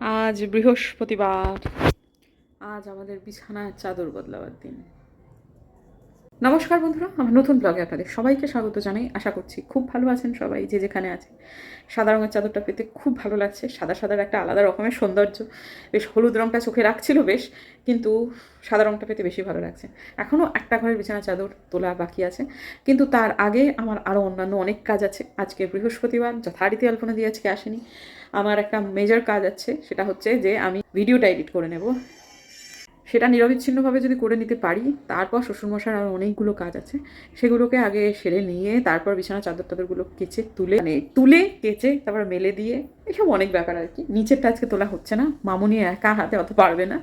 আজ বৃহস্পতিবার। আজ আমাদের বিছানায় চাদর বদলাবার দিন। নমস্কার বন্ধুরা, আমার নতুন ব্লগে আপনাদের সবাইকে স্বাগত জানাই। আশা করছি খুব ভালো আছেন সবাই, যে যেখানে আছে সাদা রঙের চাদরটা পেতে খুব ভালো লাগছে। সাদা সাদার একটা আলাদা রকমের সৌন্দর্য। বেশ হলুদ রঙটা চোখে রাখছিল বেশ, কিন্তু সাদা রঙটা পেতে বেশি ভালো লাগছে। এখনও একটা ঘরের বিছানা চাদর তোলা বাকি আছে। কিন্তু তার আগে আমার আরও অন্যান্য অনেক কাজ আছে। আজকে বৃহস্পতিবার, যথারীতি আলপনা দিয়ে আজকে আসেনি। আমার একটা মেজর কাজ আছে, সেটা হচ্ছে যে আমি ভিডিওটা এডিট করে নেব। সেটা নিরবিচ্ছিন্নভাবে যদি করে নিতে পারি, তারপর শ্বশুরমশার আর অনেকগুলো কাজ আছে, সেগুলোকে আগে সেরে নিয়ে, তারপর বিছানা চাদর টাদরগুলো কেচে তুলে মানে তুলে, কেচে, তারপর মেলে দিয়ে, এসব অনেক ব্যাপার আর কি। নিচেরটা আজকে তোলা হচ্ছে না, মামুনি একা হাতে অত পারবে না।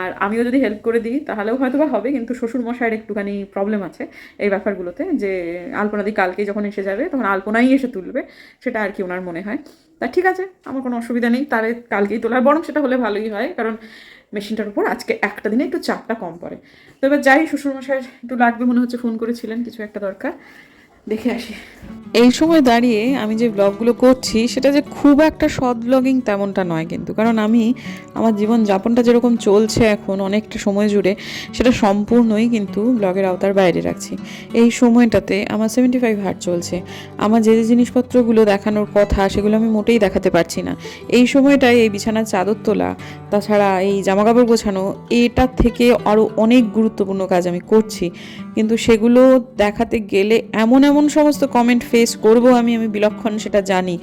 আর আমিও যদি হেল্প করে দিই, তাহলেও হয়তো বা হবে, কিন্তু শ্বশুরমশাইয়ের একটুখানি প্রবলেম আছে এই ব্যাপারগুলোতে, যে আলপনাদি কালকে যখন এসে যাবে, তখন আলপনাই এসে তুলবে, সেটা আর কি ওনার মনে হয়। তা ঠিক আছে, আমার কোনো অসুবিধা নেই, তারে কালকেই তোলার, বরং সেটা হলে ভালোই হয়, কারণ মেশিনটার উপর আজকে একটা দিনে একটু চাপটা কম পড়ে। তো এবার যাই, শ্বশুরমশাই একটু লাগবে মনে হচ্ছে, ফোন করেছিলেন, কিছু একটা দরকার। দেখে আসি। এই সময় দাঁড়িয়ে আমি যে ব্লগগুলো করছি, সেটা যে খুব একটা সৎ ব্লগিং তেমনটা নয় কিন্তু। কারণ আমি আমার জীবন যাপনটা যেরকম চলছে এখন, অনেকটা সময় জুড়ে, সেটা সম্পূর্ণই কিন্তু ব্লগের আওতার বাইরে রাখছি। এই সময়টাতে আমার সেভেন্টি ফাইভ হার্ট চলছে। আমার যে যে জিনিসপত্রগুলো দেখানোর কথা, সেগুলো আমি মোটেই দেখাতে পারছি না। এই সময়টায় এই বিছানার চাদর তোলা, তাছাড়া এই জামাকাপড় গোছানো এটার থেকে আরও অনেক গুরুত্বপূর্ণ কাজ আমি করছি। কিন্তু সেগুলো দেখাতে গেলে এমন এমন সমস্ত কমেন্ট ফেস করব আমি আমি বিলক্ষণ সেটা জানি।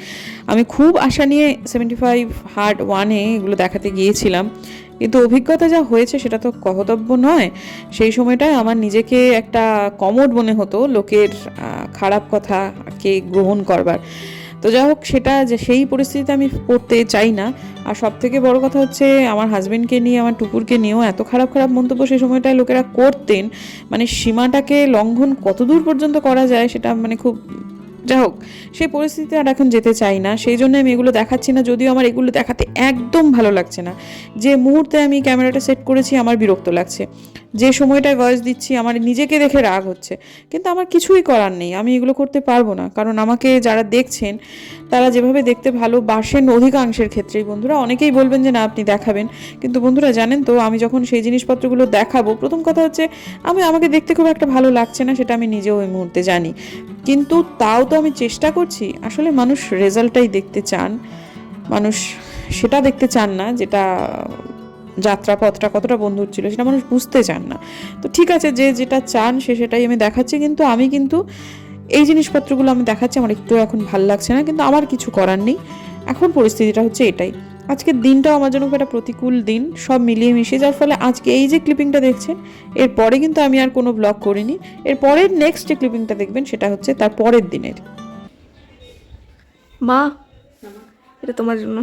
আমি খুব আশা নিয়ে সেভেন্টি ফাইভ হার্ট ওয়ানে এগুলো দেখাতে গিয়েছিলাম। কিন্তু অভিজ্ঞতা যা হয়েছে সেটা তো কহতব্য নয়। সেই সময়টায় আমার নিজেকে একটা কমোড মনে হতো, লোকের খারাপ কথা কে গ্রহণ করবার। তো যাই হোক, সেটা যে সেই পরিস্থিতিতে আমি পড়তে চাই না। আর সব থেকে বড় কথা হচ্ছে, আমার হাজবেন্ডকে নিয়ে, আমার টুকুরকে নিয়েও এত খারাপ খারাপ মন্তব্য সেই সময়টায় লোকেরা করতেন। মানে সীমাটাকে লঙ্ঘন কতদূর পর্যন্ত করা যায় সেটা মানে খুব, যাই হোক, সেই পরিস্থিতিতে আর এখন যেতে চাই না। সেই জন্য আমি এগুলো দেখাচ্ছি না, যদিও আমার এগুলো দেখাতে একদম ভালো লাগছে না। যে মুহূর্তে আমি ক্যামেরাটা সেট করেছি, আমার বিরক্ত লাগছে। যে সময়টায় ভয়েস দিচ্ছি, আমার নিজেকে দেখে রাগ হচ্ছে। কিন্তু আমার কিছুই করার নেই, আমি এগুলো করতে পারব না। কারণ আমাকে যারা দেখছেন, তারা যেভাবে দেখতে ভালোবাসেন অধিকাংশের ক্ষেত্রেই, বন্ধুরা অনেকেই বলবেন যে, না, আপনি দেখাবেন। কিন্তু বন্ধুরা জানেন তো, আমি যখন সেই জিনিসপত্রগুলো দেখাবো, প্রথম কথা হচ্ছে, আমি, আমাকে দেখতে খুব একটা ভালো লাগছে না, সেটা আমি নিজেও ওই মুহূর্তে জানি। কিন্তু তাও তো আমি চেষ্টা করছি, আসলে মানুষ রেজাল্টটাই দেখতে চান। মানুষ সেটা দেখতে চান না, যেটা যাত্রাপথটা কতটা বন্ধুর ছিল সেটা মানুষ বুঝতে চান না। তো ঠিক আছে, যে যেটা চান সে সেটাই আমি দেখাচ্ছি, কিন্তু আমি কিন্তু এই জিনিসপত্রগুলো আমি দেখাচ্ছি, আমার একটু এখন ভালো লাগছে না, কিন্তু আমার কিছু করার নেই। এখন পরিস্থিতিটা হচ্ছে এটাই। আজকের দিনটাও আমার জন্য একটা প্রতিকূল দিন, সব মিলিয়ে মিশিয়ে, যার ফলে আজকে এই যে ক্লিপিংটা দেখছেন এরপরে কিন্তু আমি আর কোনো ব্লগ করিনি। এর পরের নেক্সট যে ক্লিপিংটা দেখবেন, সেটা হচ্ছে তার পরের দিনের। মা, এটা তোমার জন্য।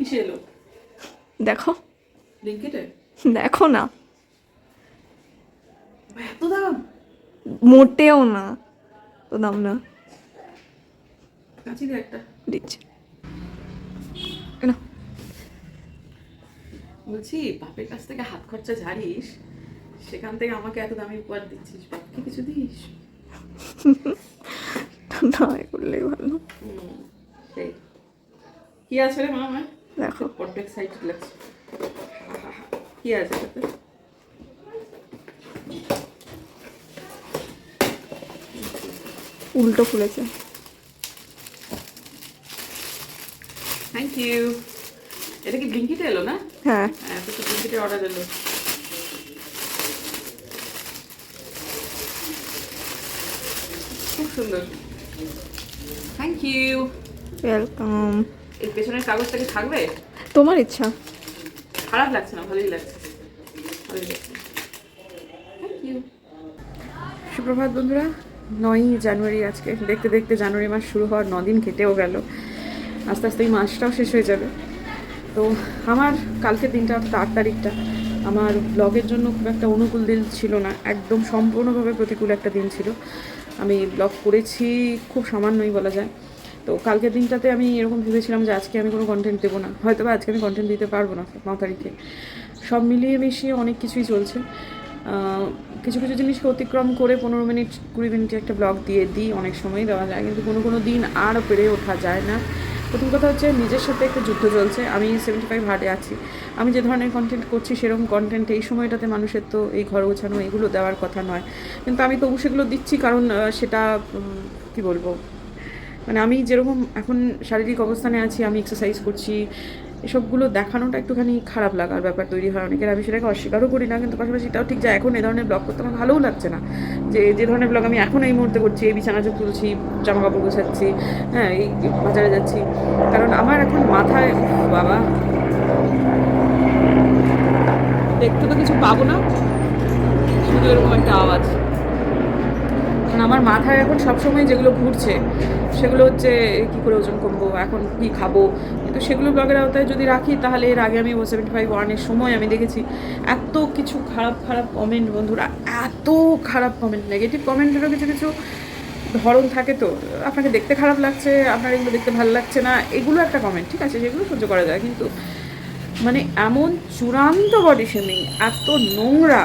কিসে এলো? দেখো। লিঙ্কেটে দেখো না। এত দাম? মোটেও না। তো দাম না। কাঁচি দে একটা। দিচ্ছি। বলছি বাপের কাছ থেকে হাত খরচা ঝাড়িস সেখান থেকে আমাকে এত দামি উপহার দিচ্ছিস বাপকে কিছু দিস? না করলেই ভালো। সেই। কি আছে রে মা আমার দেখো। বড্ড এক্সাইটেড লাগছে কি আছে এটাতে? উল্টো খুলেছে। থ্যাংক ইউ এটা কি ব্লিঙ্কিটে এলো না? হ্যাঁ। হ্যাঁ তো ব্লিঙ্কিটে অর্ডার এলো। খুব সুন্দর। থ্যাংক ইউ ওয়েলকাম এর পেছনের কাগজটা কি থাকবে? তোমার ইচ্ছা। খারাপ লাগছে না ভালোই লাগছে। ভালোই লাগছে। সুপ্রভাত বন্ধুরা নয়ই জানুয়ারি আজকে। দেখতে দেখতে জানুয়ারি মাস শুরু হওয়ার দিন কেটেও গেল। আস্তে আস্তে এই মাসটাও শেষ হয়ে যাবে। তো আমার কালকের দিনটা আট তারিখটা আমার ব্লগের জন্য খুব একটা অনুকূল দিন ছিল না। একদম সম্পূর্ণভাবে প্রতিকূল একটা দিন ছিল। আমি ব্লগ করেছি খুব সামান্যই বলা যায়। তো কালকের দিনটাতে আমি এরকম ভেবেছিলাম যে আজকে আমি কোনো কন্টেন্ট দেবো না। হয়তো বা আজকে আমি কন্টেন্ট দিতে পারব না ন তারিখে। সব মিলিয়ে মিশিয়ে অনেক কিছুই চলছে। কিছু কিছু জিনিসকে অতিক্রম করে পনেরো মিনিট, কুড়ি মিনিটে একটা ব্লগ দিয়ে দিই, অনেক সময় দেওয়া যায়। কিন্তু কোনো কোনো দিন আর পেরে ওঠা যায় না। প্রথম কথা হচ্ছে নিজের সাথে একটা যুদ্ধ চলছে। আমি সেভেন্টি ফাইভ হার্টে আছি। আমি যে ধরনের কন্টেন্ট করছি, সেরকম কন্টেন্ট এই সময়টাতে মানুষের তো এই ঘর গোছানো, এগুলো দেওয়ার কথা নয়। কিন্তু আমি তবু সেগুলো দিচ্ছি কারণ সেটা কি বলব? মানে আমি যেরকম এখন শারীরিক অবস্থানে আছি, আমি এক্সারসাইজ করছি, এসবগুলো দেখানোটা একটুখানি খারাপ লাগার ব্যাপার তৈরি হয়। অনেকের আমি সেটাকে অস্বীকারও করি না, কিন্তু পাশাপাশি এটাও ঠিক যে এখন এ ধরনের ব্লগ করতে আমার ভালোও লাগছে না। যে যে ধরনের ব্লগ আমি এখন এই মুহূর্তে করছি, এই বিছানা যে তুলছি জামা কাপড় গোছাচ্ছি হ্যাঁ এই বাজারে যাচ্ছি। কারণ আমার এখন মাথায় বাবা। দেখতে তো কিছু পাবো না, শুধু এরকম একটা আওয়াজ। আমার মাথায় এখন সবসময় যেগুলো ঘুরছে, সেগুলো হচ্ছে, কী করে ওজন কমবো, এখন কী খাব? কিন্তু সেগুলো ব্লগের আওতায় যদি রাখি, তাহলে এর আগে আমি ও সেভেন্টি ফাইভ ওয়ানের সময় আমি দেখেছি, এত কিছু খারাপ খারাপ কমেন্ট বন্ধুরা, এত খারাপ কমেন্ট নেগেটিভ কমেন্টেরও কিছু কিছু ধরন থাকে তো। আপনাকে দেখতে খারাপ লাগছে, আপনার এগুলো দেখতে ভালো লাগছে না, এগুলো একটা কমেন্ট ঠিক আছে, সেগুলো সহ্য করা যায়। কিন্তু মানে এমন চূড়ান্ত বডি শেমিং এত নোংরা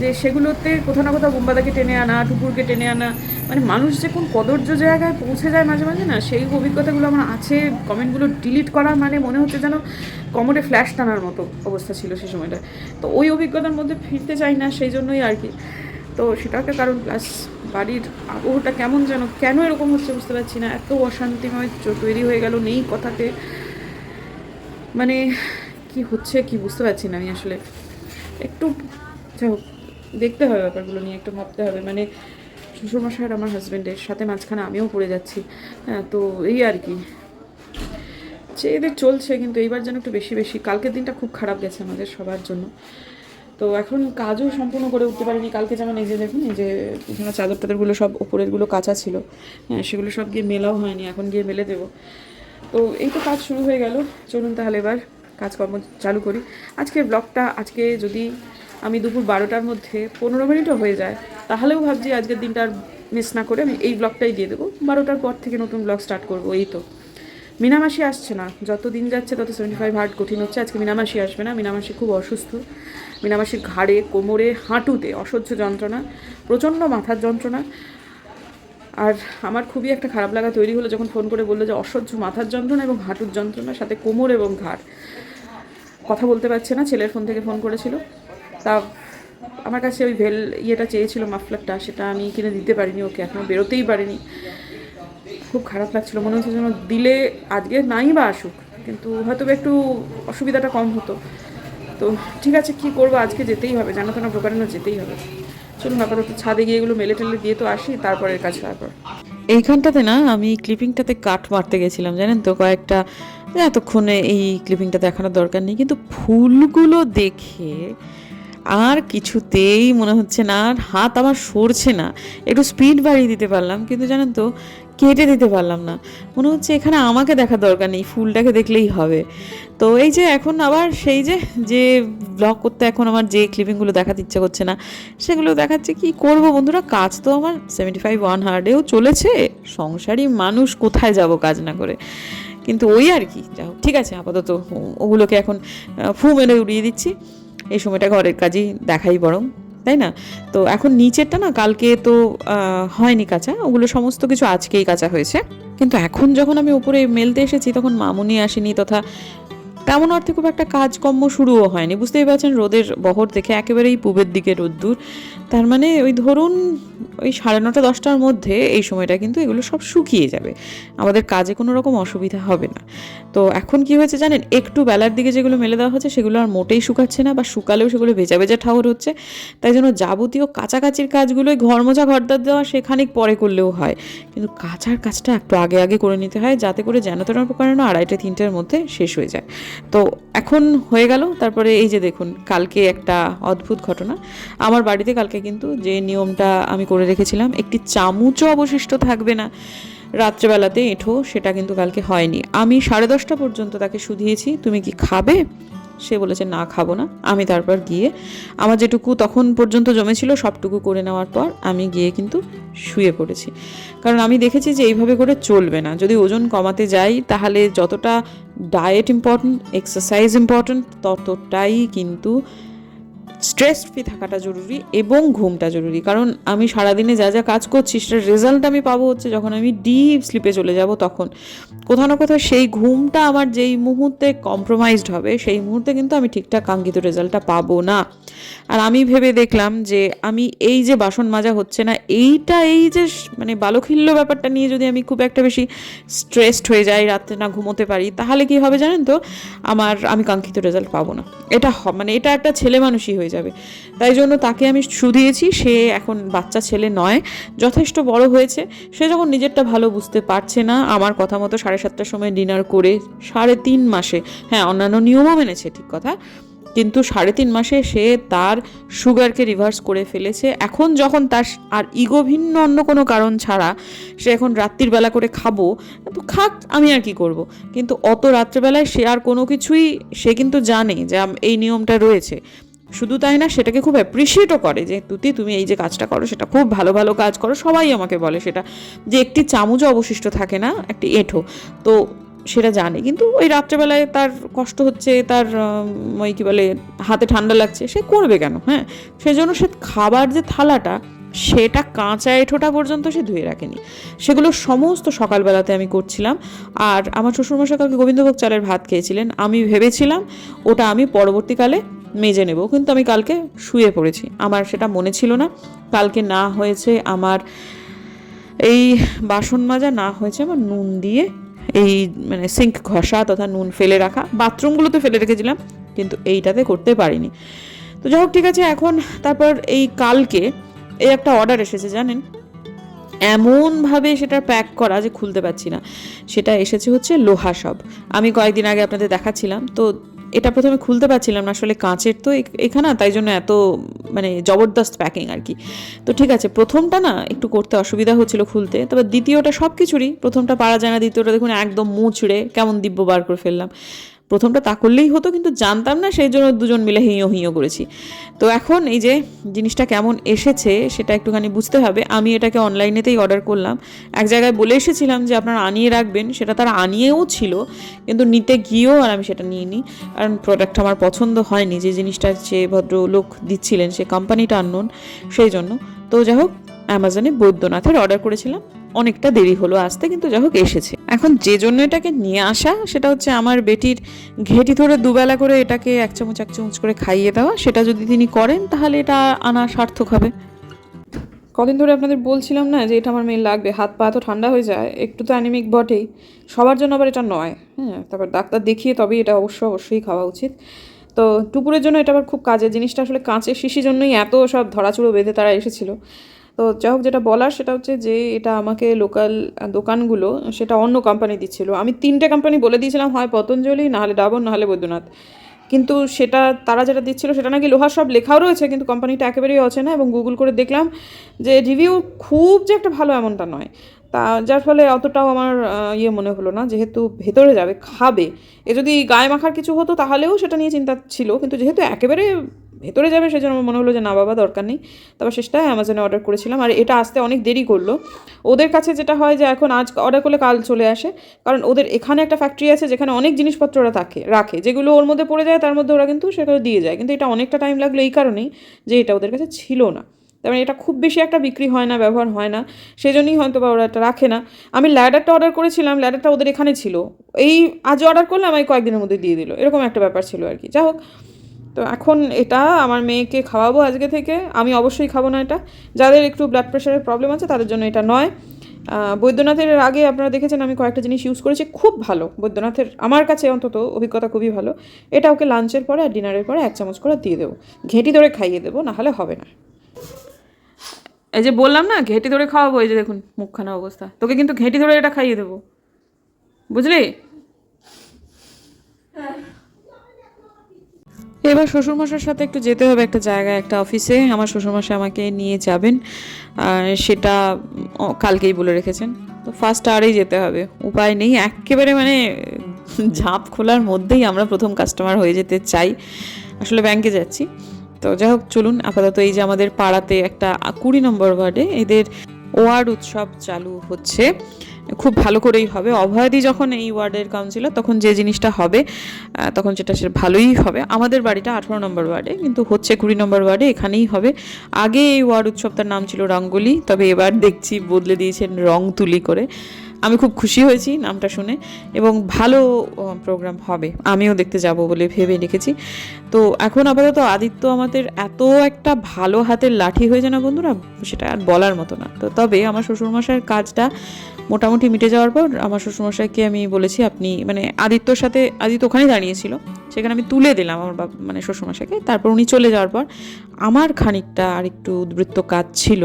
যে সেগুলোতে কোথাও না কোথাও বোম্বাদাকে টেনে আনা টুকুরকে টেনে আনা মানে মানুষ যে কোন কদর্য জায়গায় পৌঁছে যায় মাঝে মাঝে না, সেই অভিজ্ঞতাগুলো আমার আছে, কমেন্টগুলো ডিলিট করা মানে মনে হচ্ছে যেন কমরে ফ্ল্যাশ টানার মতো অবস্থা ছিল সেই সময়টা তো ওই অভিজ্ঞতার মধ্যে ফিরতে চাই না, সেই জন্যই আর কি। তো সেটা একটা কারণ প্লাস বাড়ির আবহটা কেমন যেন, কেন এরকম হচ্ছে বুঝতে পারছি না, এত অশান্তিময় তৈরি হয়ে গেল নেই কথাতে। মানে কি হচ্ছে কি বুঝতে পারছি না আমি আসলে। একটু যাই হোক। দেখতে হবে ব্যাপারগুলো নিয়ে, একটু ভাবতে হবে। মানে শ্বশুরমশাই আর আমার হাজব্যান্ডের সাথে মাঝখানে আমিও পড়ে যাচ্ছি। হ্যাঁ তো এই আর কি। যে এদের চলছে, কিন্তু এইবার যেন একটু বেশি বেশি। কালকের দিনটা খুব খারাপ গেছে আমাদের সবার জন্য। তো এখন কাজও সম্পূর্ণ করে উঠতে পারিনি। কালকে যেমন এই যে দেখুন, এই যে এখানে চাদর টাদরগুলো সব ওপরেরগুলো কাঁচা ছিল। হ্যাঁ সেগুলো সব গিয়ে মেলাও হয়নি, এখন গিয়ে মেলে দেবো। তো এই তো কাজ শুরু হয়ে গেল। চলুন তাহলে এবার কাজকর্ম চালু করি। আজকের ব্লগটা আজকে যদি আমি দুপুর বারোটার মধ্যে পনেরো মিনিটও হয়ে যায়, তাহলেও ভাবছি আজকের দিনটা আর মিস না করে আমি এই ব্লগটাই দিয়ে দেবো। বারোটার পর থেকে নতুন ব্লগ স্টার্ট করব, এই তো। মিনামাসি আসছে না, যত দিন যাচ্ছে তত সেভেন্টি ফাইভ হার্ট কঠিন হচ্ছে, আজকে মিনামাসি আসবে না, মিনামাসি খুব অসুস্থ। মিনামাসির ঘাড়ে, কোমরে, হাঁটুতে অসহ্য যন্ত্রণা, প্রচণ্ড মাথার যন্ত্রণা। আর আমার খুবই একটা খারাপ লাগা তৈরি হলো যখন ফোন করে বলল যে অসহ্য মাথার যন্ত্রণা এবং হাঁটুর যন্ত্রণা সাথে কোমর এবং ঘাড়। কথা বলতে পারছে না, ছেলের ফোন থেকে ফোন করেছিল। তা আমার কাছে ওই ভেল ইয়েটা চেয়েছিল, মাফলারটা, সেটা আমি কিনে দিতে পারিনি, ওকে এখনও বেরোতেই পারিনি। খুব খারাপ লাগছিল, মনে হচ্ছে যেন দিলে আজকে নাই বা আসুক, কিন্তু হয়তো একটু অসুবিধাটা কম হতো। তো ঠিক আছে, কি করব, আজকে যেতেই হবে, জানা না প্রকারেণও যেতেই হবে। চলুন আপাতত ছাদে গিয়ে এগুলো মেলে টেলে দিয়ে তো আসি, তারপরের কাজ তারপর এইখানটাতে না, আমি ক্লিপিংটাতে কাট মারতে গেছিলাম, জানেন তো, কয়েকটা, এতক্ষণে এই ক্লিপিংটা দেখানোর দরকার নেই, কিন্তু ফুলগুলো দেখে আর কিছুতেই মনে হচ্ছে না, আর হাত আমার সরছে না। একটু স্পিড বাড়িয়ে দিতে পারলাম, কিন্তু জানেন তো, কেটে দিতে পারলাম না। মনে হচ্ছে এখানে আমাকে দেখা দরকার নেই, ফুলটাকে দেখলেই হবে। তো এই যে এখন আবার সেই যে যে ব্লগ করতে এখন আমার যে ক্লিপিংগুলো দেখাতে ইচ্ছা করছে না, সেগুলো দেখাচ্ছে, কি করব বন্ধুরা? কাজ তো আমার সেভেন্টি ফাইভ ওয়ান হার্ডেও চলেছে, সংসারী মানুষ কোথায় যাব কাজ না করে? কিন্তু ওই আর কি যা ঠিক আছে, আপাতত ওগুলোকে এখন ফু মেরে উড়িয়ে দিচ্ছি। এই সময়টা ঘরের কাজই দেখাই বরং, তাই না? তো এখন নিচেরটা না কালকে তো হয়নি কাঁচা, ওগুলো সমস্ত কিছু আজকেই কাঁচা হয়েছে। কিন্তু এখন যখন আমি উপরে মেলতে এসেছি তখন মামুনি আসেনি তথা তেমন অর্থে খুব একটা কাজকর্ম শুরুও হয়নি। বুঝতেই পারছেন রোদের বহর দেখে একেবারেই পূবের দিকে রোদ্দুর। তার মানে ওই ধরুন ওই সাড়ে নটা, দশটার মধ্যে এই সময়টা কিন্তু এগুলো সব শুকিয়ে যাবে। আমাদের কাজে কোনো রকম অসুবিধা হবে না। তো এখন কি হয়েছে জানেন? একটু বেলার দিকে যেগুলো মেলে দেওয়া হচ্ছে সেগুলো আর মোটেই শুকাচ্ছে না বা শুকালেও সেগুলো ভেজা ভেজা ঠাউর হচ্ছে। তাই জন্য যাবতীয় কাছাকাছির কাজগুলোই ঘর মোছা ঘরদার দেওয়া সে খানিক পরে করলেও হয়। কিন্তু কাঁচার কাজটা একটু আগে আগে করে নিতে হয় যাতে করে যেন তেন প্রকারেণ আড়াইটা, তিনটের মধ্যে শেষ হয়ে যায়। তো এখন হয়ে গেল। তারপরে এই যে দেখুন, কালকে একটা অদ্ভুত ঘটনা। আমার বাড়িতে কালকে কিন্তু যে নিয়মটা আমি করে রেখেছিলাম, একটি চামচও অবশিষ্ট থাকবে না। রাত্রেবেলাতে এঁঠো, সেটা কিন্তু কালকে হয়নি। আমি সাড়ে দশটা পর্যন্ত তাকে শুধিয়েছি, তুমি কি খাবে? সে বলেছে, না, খাব না। আমি তারপর গিয়ে আমার যেটুকু তখন পর্যন্ত জমেছিল, সবটুকু করে নেওয়ার পর আমি গিয়ে কিন্তু শুয়ে পড়েছি। কারণ আমি দেখেছি যে এইভাবে করে চলবে না। যদি ওজন কমাতে যাই, তাহলে যতটা ডায়েট ইম্পর্ট্যান্ট এক্সারসাইজ ইম্পর্ট্যান্ট ততটাই কিন্তু স্ট্রেস ফ্রি থাকাটা জরুরি এবং ঘুমটা জরুরি। কারণ আমি সারাদিনে যা যা কাজ করছি, সেটার রেজাল্ট আমি পাবো হচ্ছে যখন আমি ডিপ স্লিপে চলে যাব তখন। কোথাও না কোথাও সেই ঘুমটা আমার যেই মুহূর্তে কম্প্রোমাইজড হবে, সেই মুহূর্তে কিন্তু আমি ঠিকঠাক কাঙ্ক্ষিত রেজাল্টটা পাবো না। আর আমি ভেবে দেখলাম যে আমি এই যে বাসন মাজা হচ্ছে না, এইটা এই যে মানে বালখিল্য ব্যাপারটা নিয়ে যদি আমি খুব একটা বেশি স্ট্রেসড হয়ে যাই, রাত্রে না ঘুমোতে পারি, তাহলে কি হবে জানেন তো? আমার, আমি কাঙ্ক্ষিত রেজাল্ট পাবো না। এটা মানে এটা একটা ছেলে মানুষই হয়ে যাবে। তাই জন্য তাকে আমি শুধিয়েছি সে এখন বাচ্চা ছেলে নয়, যথেষ্ট বড় হয়েছে। সে যখন নিজেরটা ভালো বুঝতে পারছে না, আমার কথা মতো সাড়ে সাতটার সময় ডিনার করে সাড়ে তিন মাসে হ্যাঁ অন্যান্য নিয়মও মেনেছে, ঠিক কথা। কিন্তু সাড়ে তিন মাসে সে তার সুগারকে রিভার্স করে ফেলেছে। এখন যখন তার আর ইগো ভিন্ন, অন্য কোনো কারণ ছাড়া সে এখন রাত্রির বেলা করে খাব, তো খাক, আমি আর কি করব? কিন্তু অত রাত্রেবেলায় সে আর কোনো কিছুই সে কিন্তু জানে যে এই নিয়মটা রয়েছে। শুধু তাই না, সেটাকে খুব অ্যাপ্রিসিয়েটও করে যে, তুতি, তুমি এই যে কাজটা করো, সেটা খুব ভালো ভালো কাজ করো। সবাই আমাকে বলে সেটা। যে একটি চামচও অবশিষ্ট থাকে না, একটি এঁঠো, তো সেটা জানে। কিন্তু ওই রাত্রেবেলায় তার কষ্ট হচ্ছে, তার ওই কী বলে, হাতে ঠান্ডা লাগছে, সে করবে কেন? হ্যাঁ? সেজন্য সে খাবার যে থালাটা, সেটা কাঁচা এঁঠোটা পর্যন্ত সে ধুয়ে রাখেনি। সেগুলো সমস্ত সকালবেলাতে আমি করছিলাম। আর আমার শ্বশুরমশাই কালকে গোবিন্দভোগ চালের ভাত খেয়েছিলেন। আমি ভেবেছিলাম ওটা আমি পরবর্তীকালে মেজে নেব, কিন্তু আমি কালকে শুয়ে পড়েছি। আমার সেটা মনে ছিল না। কালকে না হয়েছে আমার এই বাসন মাজা, না হয়েছে আমার নুন দিয়ে এই মানে সিঙ্ক ঘষা তথা নুন ফেলে রাখা। বাথরুমগুলোতে ফেলে রেখেছিলাম, কিন্তু এইটাতে করতে পারিনি। তো যাই হোক, ঠিক আছে, এখন তারপর এই কালকে এই একটা অর্ডার এসেছে, জানেন? এমনভাবে সেটা প্যাক করা যে খুলতে পারছি না। সেটা এসেছে হচ্ছে লোহা সব। আমি কয়েকদিন আগে আপনাদের দেখাচ্ছিলাম, তো এটা প্রথমে খুলতে পারছিলাম না, আসলে কাঁচের তো এখানে, তাই জন্য এত মানে জবরদস্ত প্যাকিং আর কি। তো ঠিক আছে, প্রথমটা না একটু করতে অসুবিধা হচ্ছিল খুলতে, তবে দ্বিতীয়টা সব কিছুরই প্রথমটা পারা যায় না, দ্বিতীয়টা দেখুন একদম মুচড়ে, কেমন দিব্য বার করে ফেললাম। প্রথমটা তা করলেই হতো, কিন্তু জানতাম না, সেই জন্য দুজন মিলে হিঁয়ো হিঁয়ো করেছি। তো এখন এই যে জিনিসটা কেমন এসেছে, সেটা একটুখানি বুঝতে হবে। আমি এটাকে অনলাইনেতেই অর্ডার করলাম। এক জায়গায় বলে এসেছিলাম যে আপনারা আনিয়ে রাখবেন, সেটা তারা আনিয়েও ছিল, কিন্তু নিতে গিয়েও আর আমি সেটা নিয়ে নিই কারণ প্রোডাক্ট আমার পছন্দ হয়নি, যে জিনিসটা যে ভদ্রলোক দিচ্ছিলেন, সে কোম্পানিটা আননোন সেই জন্য। তো যাই হোক অ্যামাজনে বৈদ্যনাথের অর্ডার করেছিলাম। অনেকটা দেরি হলো আসতে, কিন্তু যাই হোক এসেছে। এখন যে জন্য এটাকে নিয়ে আসা, সেটা হচ্ছে আমার বেটির ঘেটি ধরে দুবেলা করে এটাকে এক চামচ এক চামচ করে খাইয়ে দেওয়া। সেটা যদি তিনি করেন, তাহলে এটা আনা সার্থক হবে। কদিন ধরে আপনাদের বলছিলাম না যে এটা আমার মেয়ের লাগবে, হাত পা তো ঠান্ডা হয়ে যায়, একটু তো অ্যানিমিক বটেই। সবার জন্য আবার এটা নয় হ্যাঁ তারপর ডাক্তার দেখিয়ে তবেই এটা অবশ্য অবশ্যই খাওয়া উচিত। তো টুপুরের জন্য এটা আবার খুব কাজের জিনিসটা, আসলে কাঁচের শিশির জন্যই এত সব ধরাচুড়ো বেঁধে তারা এসেছিল। তো যাই হোক, যেটা বলার সেটা হচ্ছে যে এটা আমাকে লোকাল দোকানগুলো সেটা অন্য কোম্পানি দিচ্ছিল। আমি তিনটে কোম্পানি বলে দিয়েছিলাম, হয় পতঞ্জলি, নাহলে ডাবর, নাহলে বৈদ্যনাথ। কিন্তু সেটা তারা যেটা দিচ্ছিল, সেটা নাকি লোহার সব লেখাও রয়েছে, কিন্তু কোম্পানিটা একেবারেই অচেনা এবং গুগল করে দেখলাম যে রিভিউ খুব যে একটা ভালো এমনটা নয়। তা যার ফলে অতটাও আমার ইয়ে মনে হলো না, যেহেতু ভেতরে যাবে, খাবে। এ যদি গায়ে মাখার কিছু হতো, তাহলেও সেটা নিয়ে চিন্তা ছিল, কিন্তু যেহেতু একেবারে ভেতরে যাবে, সেই জন্য আমার মনে হলো যে না, বাবা, দরকার নেই। তারপর শেষটায় অ্যামাজনে অর্ডার করেছিলাম। আর এটা আসতে অনেক দেরি করল। ওদের কাছে যেটা হয় যে, এখন আজ অর্ডার করলে কাল চলে আসে। কারণ ওদের এখানে একটা ফ্যাক্টরি আছে, যেখানে অনেক জিনিসপত্র ওরা থাকে, রাখে। যেগুলো ওর মধ্যে পড়ে যায়, তার মধ্যে ওরা কিন্তু সেগুলো দিয়ে যায়। কিন্তু এটা অনেকটা টাইম লাগল এই কারণেই যে, এটা ওদের কাছে ছিল না। তার মানে এটা খুব বেশি একটা বিক্রি হয় না, ব্যবহার হয় না। সেই জন্যই হয়তো বা ওরা এটা রাখে না। আমি ল্যাডারটা অর্ডার করেছিলাম ল্যাডারটা ওদের এখানে ছিল। এই আজ অর্ডার করলে আমি কয়েকদিনের মধ্যে দিয়ে দিল। এরকম একটা ব্যাপার ছিল আর কি। যাই হোক তো এখন এটা আমার মেয়েকে খাওয়াবো আজকে থেকে। আমি অবশ্যই খাব না এটা। যাদের একটু ব্লাড প্রেশারের প্রবলেম আছে, তাদের জন্য এটা নয়। বৈদ্যনাথের আগে আপনারা দেখেছেন আমি কয়েকটা জিনিস ইউজ করেছি, খুব ভালো। বৈদ্যনাথের আমার কাছে অন্তত অভিজ্ঞতা খুবই ভালো। এটা ওকে লাঞ্চের পরে আর ডিনারের পরে এক চামচ করে দিয়ে দেবো। ঘেঁটি ধরে খাইয়ে দেবো, নাহলে হবে না। এই যে বললাম না, ঘেঁটি ধরে খাওয়াবো, এই যে দেখুন মুখখানা অবস্থা। তোকে কিন্তু ঘেঁটি ধরে এটা খাইয়ে দেবো। বুঝলি? এবার শ্বশুরমশার সাথে একটু যেতে হবে একটা জায়গায়, একটা অফিসে আমার শ্বশুরমশাই আমাকে নিয়ে যাবেন। সেটা কালকেই বলে রেখেছেন। তো ফার্স্ট আরেই যেতে হবে। উপায় নেই। একেবারে মানে ঝাঁপ খোলার মধ্যেই আমরা প্রথম কাস্টমার হয়ে যেতে চাই। আসলে ব্যাংকে যাচ্ছি। তো যাই হোক, চলুন। আপাতত এই যে আমাদের পাড়াতে একটা কুড়ি নম্বর ওয়ার্ডে এদের ওয়ার্ড উৎসব চালু হচ্ছে। খুব ভালো করেই হবে। অভয়াদি যখন এই ওয়ার্ডের কাউন্সিলর তখন যে জিনিসটা হবে তখন সেটা সে ভালোই হবে। আমাদের বাড়িটা আঠারো নম্বর ওয়ার্ডে, কিন্তু হচ্ছে কুড়ি নম্বর ওয়ার্ডে এখানেই হবে। আগে এই ওয়ার্ড উৎসবটার নাম ছিল রঙ্গোলি, তবে এবার দেখছি বদলে দিয়েছেন রং তুলি করে। আমি খুব খুশি হয়েছি নামটা শুনে, এবং ভালো প্রোগ্রাম হবে। আমিও দেখতে যাব বলে ভেবে রেখেছি। তো এখন আপাতত আদিত্য আমাদের এত একটা ভালো হাতের লাঠি হয়েছে না বন্ধুরা, সেটা আর বলার মতো না। তো তবে আমার শ্বশুরমশাইয়ের কাজটা মোটামুটি মিটে যাওয়ার পর আমার শ্বশুরমশাইকে আমি বলেছি, আপনি মানে আদিত্যর সাথে, আদিত্য ওখানেই দাঁড়িয়েছিল, সেখানে আমি তুলে দিলাম আমার বাবা মানে শ্বশুরমশাইকে। তারপর উনি চলে যাওয়ার পর আমার খানিকটা আর একটু উদ্বৃত্ত কাজ ছিল।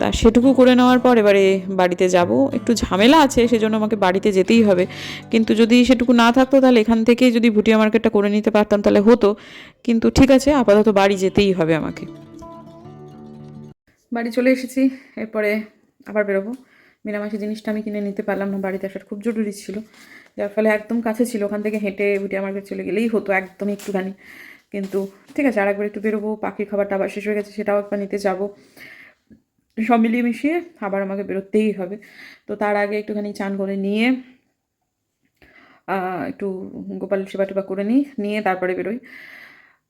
তা সেটুকু করে নেওয়ার পর এবারে বাড়িতে যাব। একটু ঝামেলা আছে, সেজন্য আমাকে বাড়িতে যেতেই হবে। কিন্তু যদি সেটুকু না থাকতো, তাহলে এখান থেকে যদি ভুটিয়া মার্কেটটা করে নিতে পারতাম, তাহলে হতো। কিন্তু ঠিক আছে, আপাতত বাড়ি যেতেই হবে আমাকে। বাড়ি চলে এসেছি, এরপরে আবার বেরোবো। মিনামাসি জিনিসটা আমি কিনে নিতে পারলাম না, বাড়িতে আসার খুব জরুরি ছিল। যার ফলে একদম কাছে ছিল, ওখান থেকে হেঁটে ভুটিয়া মার্কেট চলে গেলেই হতো একদম একটুখানি। কিন্তু ঠিক আছে আর একবার একটু বেরোবো, পাখির খাবারটা আবার শেষ হয়ে গেছে, সেটাও একবার নিতে যাব। সব মিলিয়ে মিশিয়ে আবার আমাকে বেরোতেই হবে। তো তার আগে একটুখানি চান করে নিয়ে একটু গোপাল সেবা টেবা করে নিই, নিয়ে তারপরে বেরোই।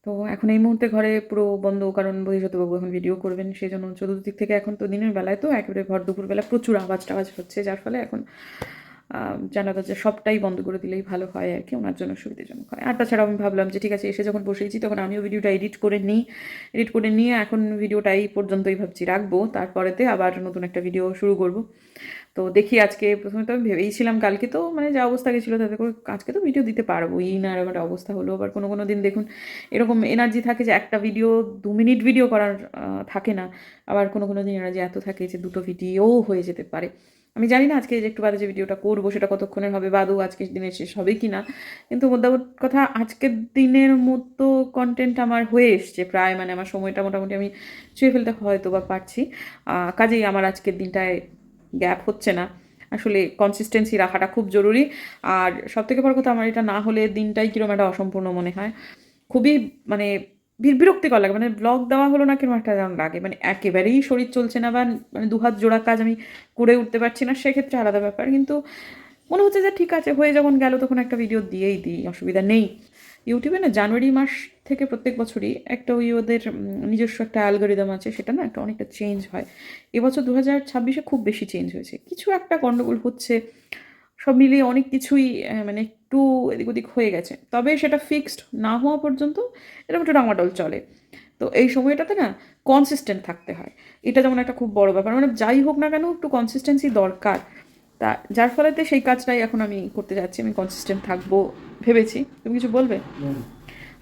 তো এখন এই মুহূর্তে ঘরে পুরো বন্ধ, কারণ বাবু এখন ভিডিও করবেন সেই জন্য চতুর্দিক থেকে এখন তো দিনের বেলায় তো একেবারে ঘর দুপুরবেলা প্রচুর আওয়াজ টাওয়াজ হচ্ছে, যার ফলে এখন জানা যে সবটাই বন্ধ করে দিলেই ভালো হয় আর কি, ওনার জন্য সুবিধাজনক হয়। আর তাছাড়া আমি ভাবলাম যে ঠিক আছে, এসে যখন বসেছি তখন আমিও ভিডিওটা এডিট করে নিই। এডিট করে নিয়ে এখন ভিডিওটা এই পর্যন্তই ভাবছি রাখব। তারপরেতে আবার নতুন একটা ভিডিও শুরু করব। তো দেখি আজকে প্রথমে তো আমি ভেবেইছিলাম কালকে তো মানে যা অবস্থা গেছিল তাতে করে আজকে তো ভিডিও দিতে পারব এই না, এরকম একটা অবস্থা হলো। আবার কোনো কোনো দিন দেখুন এরকম এনার্জি থাকে যে একটা ভিডিও দু মিনিট ভিডিও করার থাকে না। আবার কোনো কোনো দিন এনার্জি এত থাকে যে দুটো ভিডিও হয়ে যেতে পারে। আমি জানি না আজকে যে একটু বাদে যে ভিডিওটা করব, সেটা কতক্ষণের হবে, বাদও আজকের দিনে শেষ হবে কি না কিন্তু মোদ্দামোট কথা আজকের দিনের মতো কন্টেন্ট আমার হয়ে এসছে প্রায় মানে আমার সময়টা মোটামুটি আমি ছুঁয়ে ফেলতে হয়তো বা পারছি। কাজেই আমার আজকের দিনটায় গ্যাপ হচ্ছে না। আসলে কনসিস্টেন্সি রাখাটা খুব জরুরি। আর সবথেকে বড় কথা, আমার এটা না হলে দিনটাই কীরকম একটা অসম্পূর্ণ মনে হয়। খুবই মানে বিরক্তিকর লাগে। মানে ব্লগ দেওয়া হলো না কীরকম একটা যেমন লাগে। মানে একেবারেই শরীর চলছে না বা মানে দুহাত জোড়া কাজ আমি করে উঠতে পারছি না, সেক্ষেত্রে আলাদা ব্যাপার। কিন্তু মনে হচ্ছে যে ঠিক আছে, হয়ে যখন গেল তখন একটা ভিডিও দিয়েই দিই, অসুবিধা নেই। ইউটিউবে না জানুয়ারি মাস থেকে প্রত্যেক বছরই একটা ওই ওদের নিজস্ব একটা অ্যালগোরিদম আছে, সেটা না একটা অনেকটা চেঞ্জ হয়। এবছর দু হাজার ছাব্বিশে খুব বেশি চেঞ্জ হয়েছে। কিছু একটা গণ্ডগোল হচ্ছে। সব মিলিয়ে অনেক কিছুই মানে একটু এদিক ওদিক হয়ে গেছে। তবে সেটা ফিক্সড না হওয়া পর্যন্ত এরকম একটু ডামাডোল চলে। তো এই সময়টাতে না কনসিস্টেন্ট থাকতে হয়। এটা যেমন একটা খুব বড় ব্যাপার। মানে যাই হোক না কেন একটু কনসিস্টেন্সি দরকার। তা যার ফলেতে সেই কাজটাই এখন আমি করতে যাচ্ছি। আমি কনসিস্টেন্ট থাকব ভেবেছি। তুমি কিছু বলবে?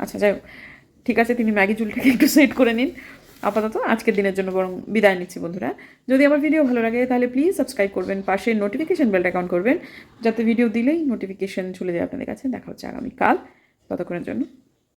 আচ্ছা যাই হোক। ঠিক আছে তিনি ম্যাগি চুলটাকে একটু সেট করে নিন। আপাতত আজকের দিনের জন্য বরং বিদায় নিচ্ছি বন্ধুরা। যদি আমার ভিডিও ভালো লাগে তাহলে প্লিজ সাবস্ক্রাইব করবেন, পাশে নোটিফিকেশান বেলটা অন করবেন, যাতে ভিডিও দিলেই নোটিফিকেশান চলে যায় আপনাদের কাছে। দেখা হচ্ছে আগামীকাল। ততক্ষণের জন্য